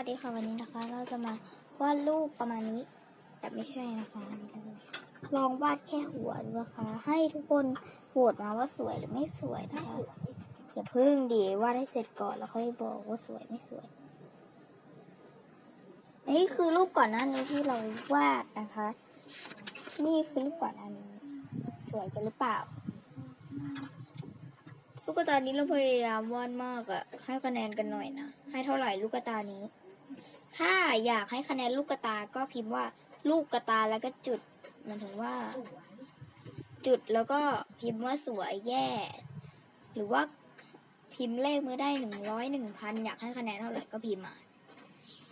วัสดีค่ะวันนี้นะคะ เราจะมาวาดรูปประมาณนี้ แต่ไม่ใช่นะคะลองวาดแค่หัวดูนะคะ ให้ทุกคนโหวตมาว่าสวยหรือไม่สวยนะคะอย่าเพิ่งดีวาดให้เสร็จก่อนแล้วค่อยบอกว่าสวยไม่สวยนี่คือรูปก่อนหน้านี้ที่เราวาดนะคะ นี่คือรูปก่อนหน้านี้ สวยกันหรือเปล่าลูกตานี้เราพยายามวาดมากอะให้คะแนนกันหน่อยนะ ให้เท่าไหร่ลูกตานี้ ถ้าอยากให้คะแนนลูกกระตาก็พิมพ์ว่าลูกกระตาแล้วก็จุดมันถึงว่า จุดแล้วก็พิมพ์ว่าสวยแย่ หรือว่าพิมพ์เลขมือได้หนึ่งร้อยหนึ่งพันอยากให้คะแนนเท่าไหร่ก็พิมพ์มา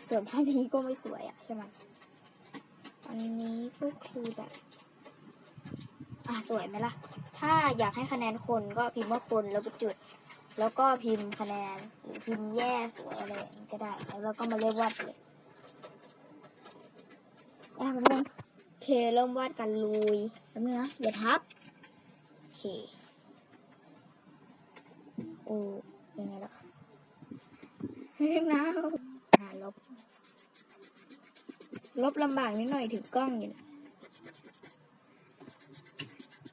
ส่วนภาพนี้ก็ไม่สวยอะใช่ไหมอันนี้ก็คือแบบอะสวยไหมล่ะ ถ้าอยากให้คะแนนคนก็พิมพ์ว่าคนแล้วก็จุด แล้วก็พิมพ์คะแนนหรือพิมพ์แย่สวยอะไรอย่างนี้ก็ได้ แล้วเราก็มาเริ่มวาดเลยอะมันงโอเคเริ่มวาดกันลุยแป๊บนึงนะอย่าทับโอเคโอ้ยังไงล่ะเรียกนะอ่าลบ ลบลำบากนิดหน่อยถือกล้องอยู่นะ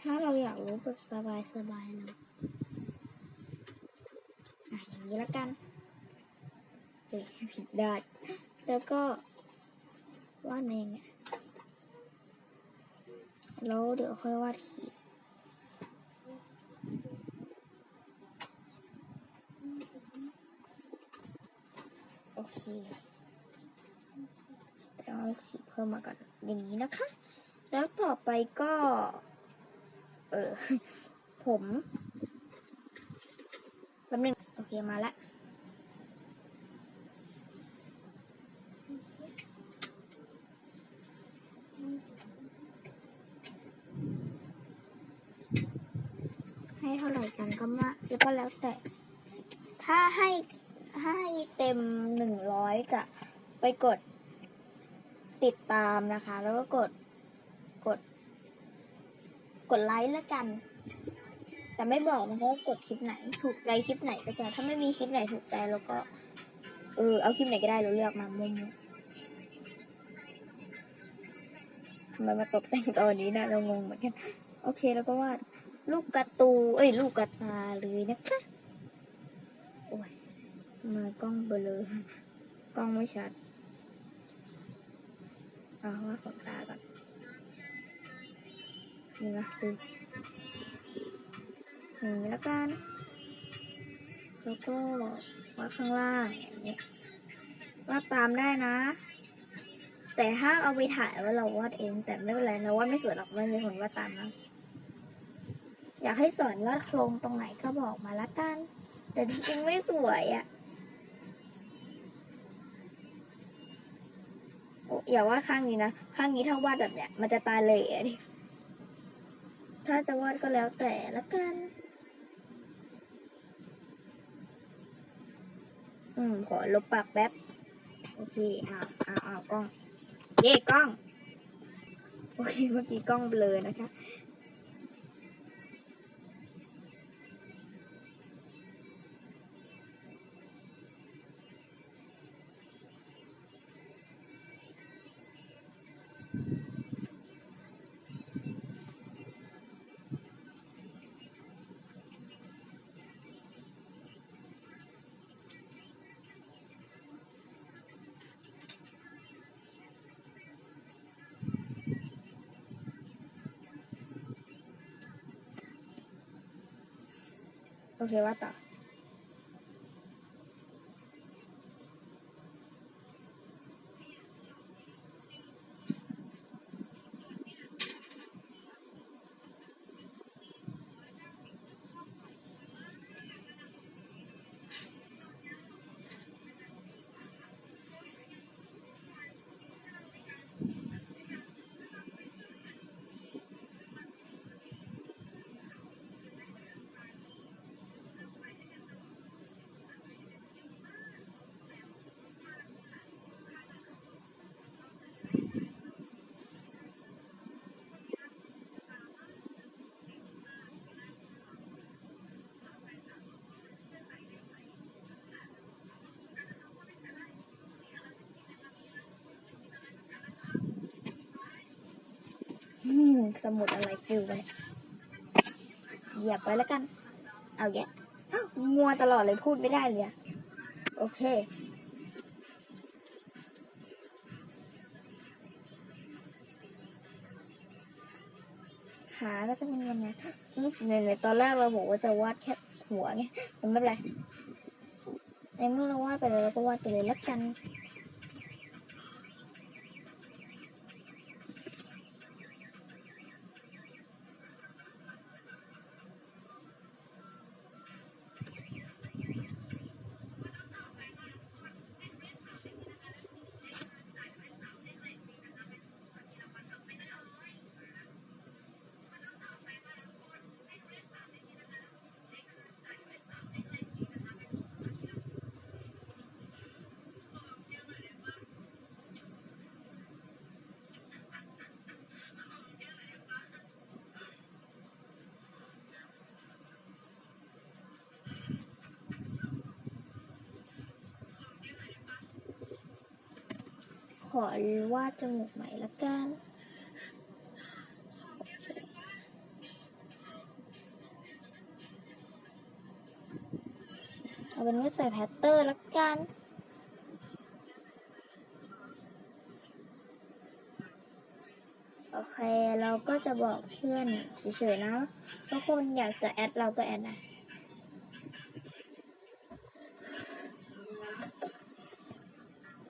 ถ้าเราอยากรู้แบบสบายสบายๆเลย อย่างนี้ละกันเฮ้ยผิดด้านแล้วก็วาดมาอย่างเงี้ยแล้วเดี๋ยวค่อยวาดขีดโอเคเดี๋ยวเอาสีเพิ่มมาก่อนอย่างนี้นะคะ แล้วต่อไปก็ เออผมแป๊บนึง โอเคมาละให้เท่าไหร่กันก็มาแล้วก็แล้วแต่ ถ้าให้ให้เต็มหนึ่งร้อยจะไปกดติดตามนะคะ แล้วก็กดกด กดไลค์แล้วกัน แต่ไม่บอกนะคะว่ากดคลิปไหน ถูกใจคลิปไหนก็จะถ้าไม่มีคลิปไหนถูกใจเราก็เออเอาคลิปไหนก็ได้เราเลือกมามุมทำไมมาตกแต่งตอนนี้นะเรางงเหมือนกันโอเคแล้วก็วาดลูกกระตูเอ้ยลูกกระตาเลยนะคะโอ้ยมือกล้องเบลอกล้องไม่ชัดเอาว่าดขนตาก่อนนี่นะดู อย่างนี้แล้วกัน แล้วก็วาดข้างล่างอย่างนี้วาดตามได้นะ แต่ถ้าเอาไปถ่ายว่าเราวาดเอง แต่ไม่เป็นไรเราวาดไม่สวยหรอกไม่มีคนวาดตามนะอยากให้สอนวาดโครงตรงไหนก็บอกมาละกัน แต่จริงๆไม่สวยอะ่ะโอ้อย่าวาดข้างนี้นะ ข้างนี้ถ้าวาดแบบเนี้ยมันจะตาเหล่ดิถ้าจะวาดก็แล้วแต่ละกัน อืมขอลบปากแป๊บ โอเคอ่าอ่าอ่ากล้อง เย่กล้อง โอเค เมื่อกี้กล้องเบลอนะคะ โสมุดอะไรฟิวไปเหยียบไปแล้วกัน เอาแยะมัวตลอดเลยพูดไม่ได้เลยอะโอเค ขาก็จะเป็นยังไงในในตอนแรกเราบอกว่าจะวาดแค่หัวไงมันไม่เป็นไรในเมื่อเราวาดไปแล้วเราก็วาดไปเลยแล้วกัน ขอวาดจมูกใหม่ละกันโอเคเอาเป็นว่าใส่แพตเตอร์ละกันโอเค เราก็จะบอกเพื่อนเฉยๆนะทุกคนอยากจะแอดเราก็แอดนะ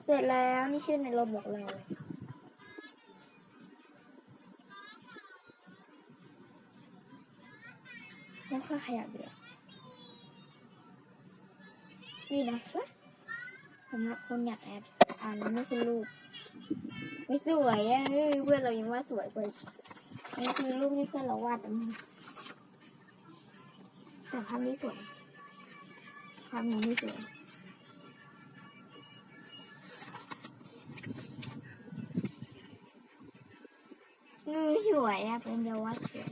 เสร็จแล้วนี่ชื่อในระบบเราไม่ค่อยขยับเลยนี่นะครับสำหรับคนอยากแอดอ่านนี่คือรูปไม่สวยอะเอ้ยเพื่อนเรายังว่าสวยกว่านี่คือรูปที่เพื่อนเราวาดแต่ภาพนี้สวยภาพนี้ไม่สวย มือสวยอะเป็นเยาวาสวย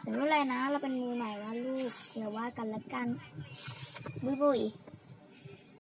แต่ไม่เป็นไรนะ เราเป็นมือใหม่ว่าลูกเดี๋ยวว่ากันละกันบุยบุย